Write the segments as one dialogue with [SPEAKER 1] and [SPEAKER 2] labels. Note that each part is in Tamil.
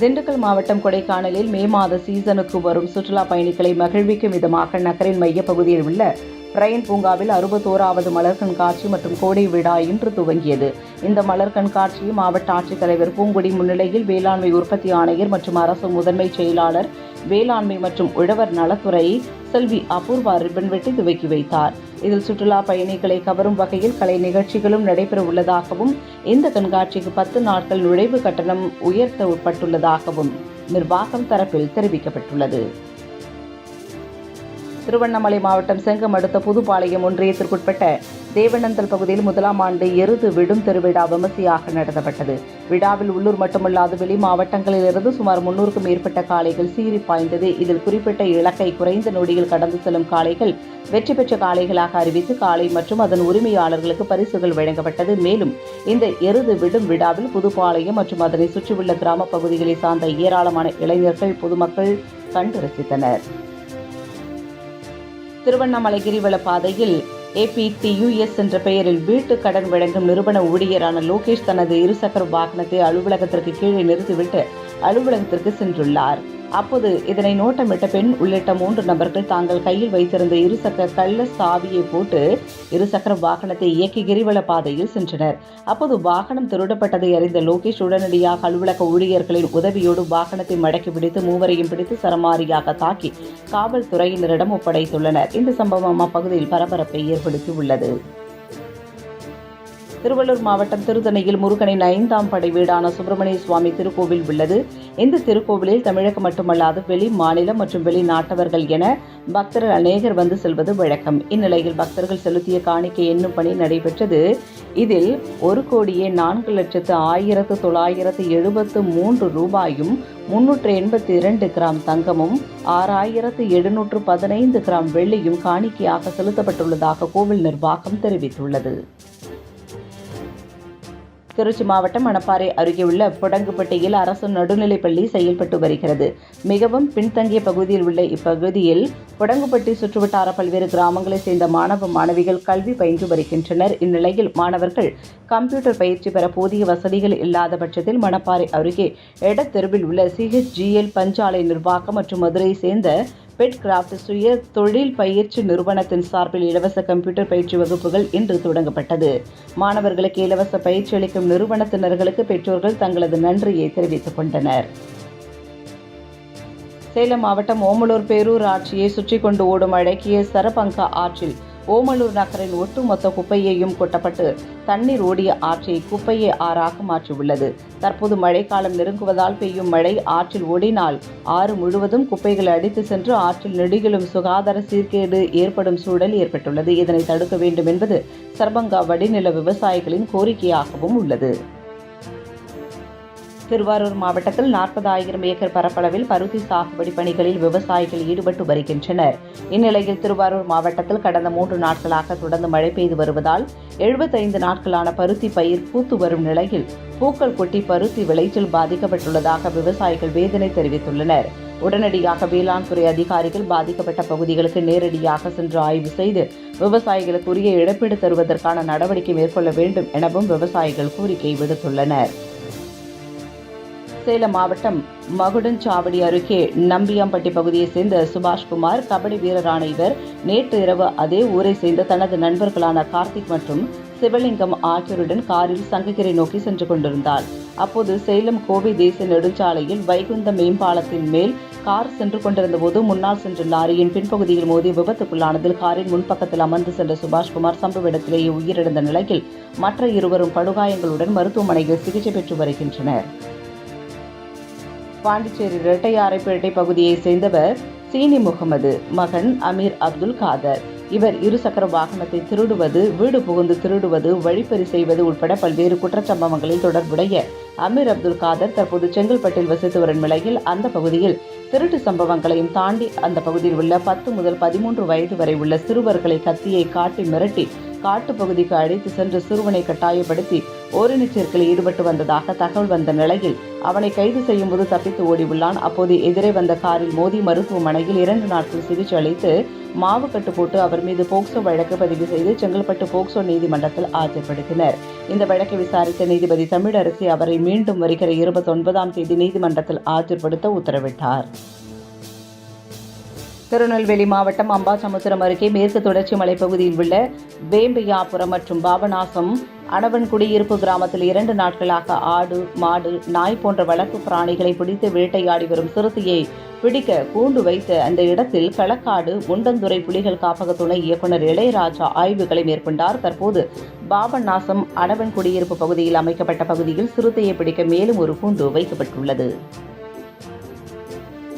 [SPEAKER 1] திண்டுக்கல் மாவட்டம் கொடைக்கானலில் மே மாத சீசனுக்கு வரும் சுற்றுலா பயணிகளை மகிழ்விக்கும் விதமாக நகரின் மையப்பகுதியில் உள்ள பிரைன் பூங்காவில் அறுபத்தோராவது மலர் கண்காட்சி மற்றும் கோடை விழா இன்று துவங்கியது. இந்த மலர் கண்காட்சியை மாவட்ட ஆட்சித்தலைவர் பூங்குடி முன்னிலையில் வேளாண்மை உற்பத்தி ஆணையர் மற்றும் அரசு முதன்மை செயலாளர் வேளாண்மை மற்றும் உழவர் நலத்துறை செல்வி அபூர்வா ரிப்பன் வெட்டி துவக்கி வைத்தார். இதில் சுற்றுலா பயணிகளை கவரும் வகையில் கலை நிகழ்ச்சிகளும் நடைபெற உள்ளதாகவும் இந்த கண்காட்சிக்கு பத்து நாட்கள் நுழைவு கட்டணம் உயர்த்தப்பட்டுள்ளதாகவும் நிர்வாகம் தரப்பில் தெரிவிக்கப்பட்டுள்ளது. திருவண்ணாமலை மாவட்டம் செங்கம் அடுத்த புதுப்பாளையம் ஒன்றியத்திற்குட்பட்ட தேவனந்தல் பகுதியில் முதலாம் ஆண்டு எருது விடும் திருவிழா விமர்சையாக நடத்தப்பட்டது. விழாவில் உள்ளூர் மட்டுமல்லாது வெளி மாவட்டங்களிலிருந்து சுமார் முன்னூறுக்கும் மேற்பட்ட காளைகள் சீறி பாய்ந்தது. இதில் குறிப்பிட்ட இலக்கை குறைந்த நொடியில் கடந்து செல்லும் காளைகள் வெற்றி பெற்ற காளைகளாக அறிவித்து காளை மற்றும் அதன் உரிமையாளர்களுக்கு பரிசுகள் வழங்கப்பட்டது. மேலும் இந்த எருது விடும் விழாவில் புதுப்பாளையம் மற்றும் அதனை சுற்றியுள்ள கிராம பகுதிகளை சார்ந்த ஏராளமான இளைஞர்கள் பொதுமக்கள் கண்டு ரசித்தனர். திருவண்ணாமலை கிரிவல பாதையில் ஏபிடியூஎஸ் என்ற பெயரில் வீட்டு கடன் வழங்கும் நிறுவன ஊழியரான லோகேஷ் தனது இருசக்கர வாகனத்தை அலுவலகத்திற்கு கீழே நிறுத்திவிட்டு அலுவலகத்திற்கு சென்றுள்ளார். அப்போது இதனை நோட்டமிட்ட பெண் உள்ளிட்ட மூன்று நபர்கள் தாங்கள் கையில் வைத்திருந்த இருசக்கர கள்ள சாவியை போட்டு இருசக்கர வாகனத்தை இயக்கி கிரிவல பாதையில் சென்றனர். அப்போது வாகனம் திருடப்பட்டதை அறிந்த லோகேஷ் உடனடியாக அலுவலக ஊழியர்களின் உதவியோடு வாகனத்தை மடக்கி பிடித்து மூவரையும் பிடித்து சரமாரியாக தாக்கி காவல்துறையினரிடம் ஒப்படைத்துள்ளனர். இந்த சம்பவம் அப்பகுதியில் பரபரப்பை ஏற்படுத்தியுள்ளது. திருவள்ளூர் மாவட்டம் திருத்தணியில் முருகனின் ஐந்தாம் படை வீடான சுப்பிரமணிய சுவாமி திருக்கோவில் உள்ளது. இந்த திருக்கோவிலில் தமிழகம் மட்டுமல்லாது வெளி மாநிலம் மற்றும் வெளிநாட்டவர்கள் என பக்தர்கள் அநேகர் வந்து செல்வது வழக்கம். இந்நிலையில் பக்தர்கள் செலுத்திய காணிக்கை என்னும் பணி நடைபெற்றது. இதில் ஒரு கோடியே நான்கு லட்சத்து ஆயிரத்து தொள்ளாயிரத்து எழுபத்து மூன்று ரூபாயும் முன்னூற்று எண்பத்தி இரண்டு கிராம் தங்கமும் ஆறாயிரத்து எழுநூற்று பதினைந்து கிராம் வெள்ளியும் காணிக்கையாக செலுத்தப்பட்டுள்ளதாக கோவில் நிர்வாகம் தெரிவித்துள்ளது. திருச்சி மாவட்டம் மணப்பாறை அருகே உள்ள புடங்குப்பட்டியில் அரசு நடுநிலைப்பள்ளி செயல்பட்டு வருகிறது. மிகவும் பின்தங்கிய பகுதியில் உள்ள இப்பகுதியில் புடங்குப்பட்டி சுற்றுவட்டார பல்வேறு கிராமங்களைச் சேர்ந்த மாணவ மாணவிகள் கல்வி பயின்று வருகின்றனர். இந்நிலையில் மாணவர்கள் கம்ப்யூட்டர் பயிற்சி பெற போதிய வசதிகள் இல்லாத பட்சத்தில் மணப்பாறை அருகே எடத்தெருவில் உள்ள சிஹெச்ஜிஎல் பஞ்சாலை நிர்வாகம் மற்றும் மதுரையை சேர்ந்த பெட் கிராஃப்ட் சுய தொழில் பயிற்சி நிறுவனத்தின் சார்பில் இலவச கம்ப்யூட்டர் பயிற்சி வகுப்புகள் இன்று தொடங்கப்பட்டது. மாணவர்களுக்கு இலவச பயிற்சி அளிக்கும் நிறுவனத்தினர்களுக்கு பெற்றோர்கள் தங்களது நன்றியை தெரிவித்துக் கொண்டனர். சேலம் மாவட்டம் ஓமலூர் பேரூர் ஆட்சியை சுற்றி கொண்டு ஓடும் அழகிய சரபங்கா ஆற்றில் ஓமலூர் நகரின் ஒட்டுமொத்த குப்பையையும் கொட்டப்பட்டு தண்ணீர் ஓடிய ஆற்றை குப்பையை ஆறாக மாற்றியுள்ளது. தற்போது மழைக்காலம் நெருங்குவதால் பெய்யும் மழை ஆற்றில் ஓடினால் ஆறு முழுவதும் குப்பைகள் அடித்து சென்று ஆற்றில் நெடுகிலும் சுகாதார சீர்கேடு ஏற்படும் சூழல் ஏற்பட்டுள்ளது. இதனை தடுக்க வேண்டும் என்பது சர்பங்கா வடிநில விவசாயிகளின் கோரிக்கையாகவும் உள்ளது. திருவாரூர் மாவட்டத்தில் நாற்பதாயிரம் ஏக்கர் பரப்பளவில் பருத்தி சாகுபடி பணிகளில் விவசாயிகள் ஈடுபட்டு வருகின்றனர். இந்நிலையில் திருவாரூர் மாவட்டத்தில் கடந்த மூன்று நாட்களாக தொடர்ந்து மழை பெய்து வருவதால் எழுபத்தைந்து நாட்களான பருத்தி பயிர் பூத்து வரும் நிலையில் பூக்கள் கொட்டி பருத்தி விளைச்சல் பாதிக்கப்பட்டுள்ளதாக விவசாயிகள் வேதனை தெரிவித்துள்ளனர். உடனடியாக வேளாண் துறை அதிகாரிகள் பாதிக்கப்பட்ட பகுதிகளுக்கு நேரடியாக சென்று ஆய்வு செய்து விவசாயிகளுக்கு உரிய இழப்பீடு தருவதற்கான நடவடிக்கை மேற்கொள்ள வேண்டும் எனவும் விவசாயிகள் கோரிக்கை விடுத்துள்ளனர். சேலம் மாவட்டம் மகுடஞ்சாவடி அருகே நம்பியாம்பட்டி பகுதியைச் சேர்ந்த சுபாஷ்குமார் கபடி வீரரான இவர் நேற்று இரவு அதே ஊரை சேர்ந்த தனது நண்பர்களான கார்த்திக் மற்றும் சிவலிங்கம் ஆகியோருடன் காரில் சங்ககிரி நோக்கி சென்று கொண்டிருந்தார். அப்போது சேலம் கோவை தேசிய நெடுஞ்சாலையில் வைகுந்த மேம்பாலத்தின் மேல் கார் சென்று கொண்டிருந்த போது முன்னால் சென்ற லாரியின் பின்பகுதியில் மோதி விபத்துக்குள்ளானதில் காரின் முன்பக்கத்தில் அமர்ந்து சென்ற சுபாஷ்குமார் சம்பவ இடத்திலேயே உயிரிழந்த நிலையில் மற்ற இருவரும் படுகாயங்களுடன் மருத்துவமனையில் சிகிச்சை பெற்று வருகின்றனர். பாண்டிச்சேரி இரட்டையாரைப்பேட்டை பகுதியைச் சேர்ந்தவர் சீனி முகமது. மகன் அமீர் அப்துல் காதர். இவர் இருசக்கர வாகனத்தை திருடுவது வீடு புகுந்து திருடுவது வழிப்பறி செய்வது உட்பட பல்வேறு குற்றச்சம்பவங்களில் தொடர்புடைய அமீர் அப்துல் காதர் தற்போது செங்கல்பட்டில் வசித்து வரும் நிலையில் அந்த பகுதியில் திருட்டு சம்பவங்களையும் தாண்டி அந்த பகுதியில் உள்ள பத்து முதல் பதிமூன்று வயது வரை உள்ள சிறுவர்களை கத்தியை காட்டி மிரட்டி காட்டு பகுதிக்கு அழைத்து சென்று சிறுவனை கட்டாயப்படுத்தி ஓரினச் சேர்க்கையில் ஈடுபட்டு வந்ததாக தகவல் வந்த நிலையில் அவனை கைது செய்யும்போது தப்பித்து ஓடியுள்ளான். அப்போது எதிரே வந்த காரில் மோதி மருத்துவமனையில் இரண்டு நாட்கள் சிகிச்சை அளித்து மாவு கட்டு போட்டு அவர் மீது போக்சோ வழக்கு பதிவு செய்து செங்கல்பட்டு போக்சோ நீதிமன்றத்தில் ஆஜர்படுத்தினர். இந்த வழக்கை விசாரித்த நீதிபதி தமிழரசி அவரை மீண்டும் வருகிற இருபத்தி ஒன்பதாம் தேதி நீதிமன்றத்தில் ஆஜர்படுத்த உத்தரவிட்டார். திருநெல்வேலி மாவட்டம் அம்பாசமுத்திரம் அருகே மேற்கு தொடர்ச்சி மலைப்பகுதியில் உள்ள வேம்பையாபுரம் மற்றும் பாபநாசம் அணவன் குடியிருப்பு கிராமத்தில் இரண்டு நாட்களாக ஆடு மாடு நாய் போன்ற வளர்ப்பு பிராணிகளை பிடித்து வேட்டையாடி வரும் சிறுத்தையை பிடிக்க கூண்டு வைத்த அந்த இடத்தில் களக்காடு முண்டந்துறை புலிகள் காப்பக துணை இயக்குநர் இளையராஜா ஆய்வுகளை மேற்கொண்டார். தற்போது பாபநாசம் அணவன் குடியிருப்பு பகுதியில் அமைக்கப்பட்ட பகுதியில் சிறுத்தையை பிடிக்க மேலும் ஒரு கூண்டு வைக்கப்பட்டுள்ளது.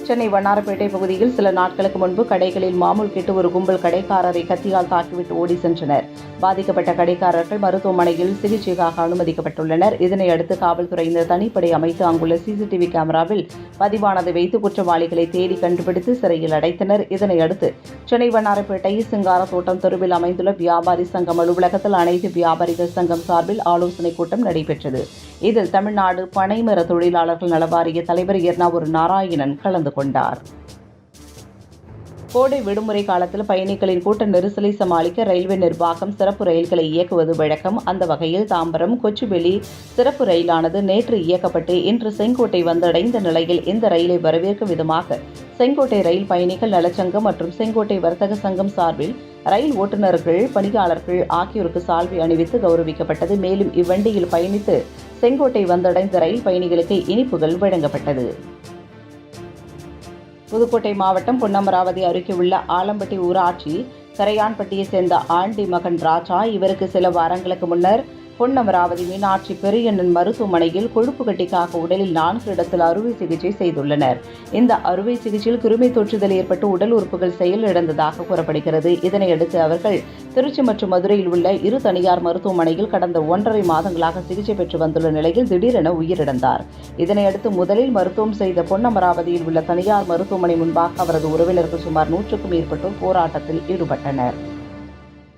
[SPEAKER 1] சென்னை வண்ணாரப்பேட்டை பகுதியில் சில நாட்களுக்கு முன்பு கடைகளில் மாமூல் கேட்டு ஒரு கும்பல் கடைக்காரரை கத்தியால் தாக்கிவிட்டு ஓடி சென்றனர். பாதிக்கப்பட்ட கடைக்காரர்கள் மருத்துவமனையில் சிகிச்சைக்காக அனுமதிக்கப்பட்டுள்ளனர். இதனை அடுத்து காவல்துறையினர் தனிப்படை அமைத்து அங்குள்ள சிசிடிவி கேமராவில் பதிவானதை வைத்து குற்றவாளிகளை தேடி கண்டுபிடித்து சிறையில் அடைத்தனர். இதனை அடுத்து சென்னை வண்ணாரப்பேட்டை சிங்காரத்தோட்டம் தெருவில் அமைந்துள்ள வியாபாரி சங்கம் அலுவலகத்தில் அனைத்து வியாபாரிகள் சங்கம் சார்பில் ஆலோசனைக் கூட்டம் நடைபெற்றது. இதில் தமிழ்நாடு பனைமர தொழிலாளர்கள் நலவாரிய தலைவர் எர்ணாவூர் நாராயணன் கலந்து கொண்டார். கோடை விடுமுறை காலத்தில் பயணிகளின் கூட்ட நெரிசலை சமாளிக்க ரயில்வே நிர்வாகம் சிறப்பு ரயில்களை இயக்குவது வழக்கம். அந்த வகையில் தாம்பரம் கொச்சுவெளி சிறப்பு ரயிலானது நேற்று இயக்கப்பட்டு இன்று செங்கோட்டை வந்தடைந்த நிலையில் இந்த ரயிலை வரவேற்கும் விதமாக செங்கோட்டை ரயில் பயணிகள் நலச்சங்கம் மற்றும் செங்கோட்டை வர்த்தக சங்கம் சார்பில் ரயில் ஓட்டுநர்கள் பணியாளர்கள் ஆகியோருக்கு சால்வை அணிவித்து கௌரவிக்கப்பட்டது. மேலும் இவ்வண்டியில் பயணித்து செங்கோட்டை வந்தடைந்த ரயில் பயணிகளுக்கு இனிப்புகள் வழங்கப்பட்டது. புதுக்கோட்டை மாவட்டம் பொன்னமராவதி அருகே உள்ள ஆலம்பட்டி ஊராட்சி கரையான்பட்டியை சேர்ந்த ஆண்டி மகன் ராஜா இவருக்கு சில வாரங்களுக்கு முன்னர் பொன்னமராவதி மீனாட்சி பெரியண்ணன் மருத்துவமனையில் கொழுப்பு கட்டிக்காக உடலில் நான்கு இடத்தில் அறுவை சிகிச்சை செய்துள்ளனர். இந்த அறுவை சிகிச்சையில் கிருமி தொற்றுதல் ஏற்பட்டு உடல் உறுப்புகள் செயலிழந்ததாக கூறப்படுகிறது. இதனையடுத்து அவர்கள் திருச்சி மற்றும் மதுரையில் உள்ள இரு தனியார் மருத்துவமனையில் கடந்த ஒன்றரை மாதங்களாக சிகிச்சை பெற்று வந்துள்ள நிலையில் திடீரென உயிரிழந்தார். இதனையடுத்து முதலில் மருத்துவம் செய்த பொன்னமராவதியில் உள்ள தனியார் மருத்துவமனை முன்பாக அவரது உறவினர்கள் சுமார் நூற்றுக்கும் மேற்பட்டோர் போராட்டத்தில் ஈடுபட்டனர்.